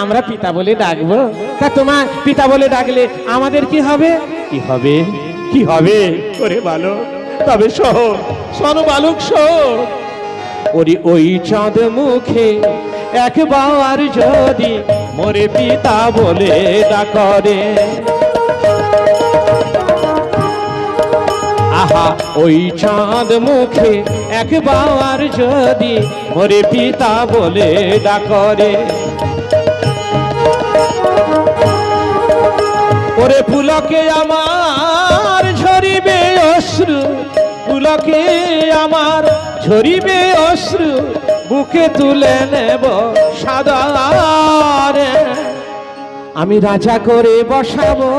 আমরা পিতা বলে ডাকবো। তা তোমার পিতা বলে ডাকলে আমাদের কি হবে? কি হবে? কি হবে? ওরে বালক, তবে সহ শোন বালক সহ ওরে ওই চাঁদ মুখে একবার যদি মোরে পিতা বলে ডাকরে। আহা, ওই চাঁদ মুখে একবার যদি মোরে পিতা বলে ডাকরে। পুলকে আমার ঝরিবে অশ্রু পুলকে আমার ঝরিবে অশ্রু, বুকে তুলে নেব সাদা আমি রাজা করে বসাবো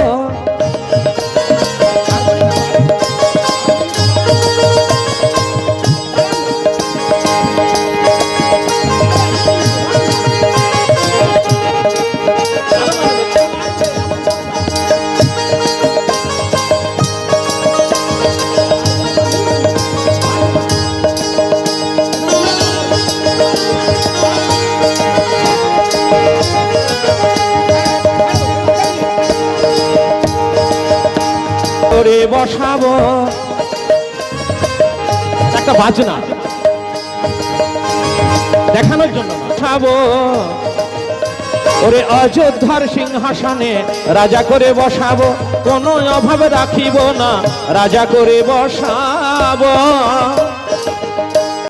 করে বসাবো। একটা বাজনা। দেখানোর জন্য বসাবো। ওরে অযোধ্যার সিংহাসনে রাজা করে বসাবো। কোন অভাব রাখিব না, রাজা করে বসাবো।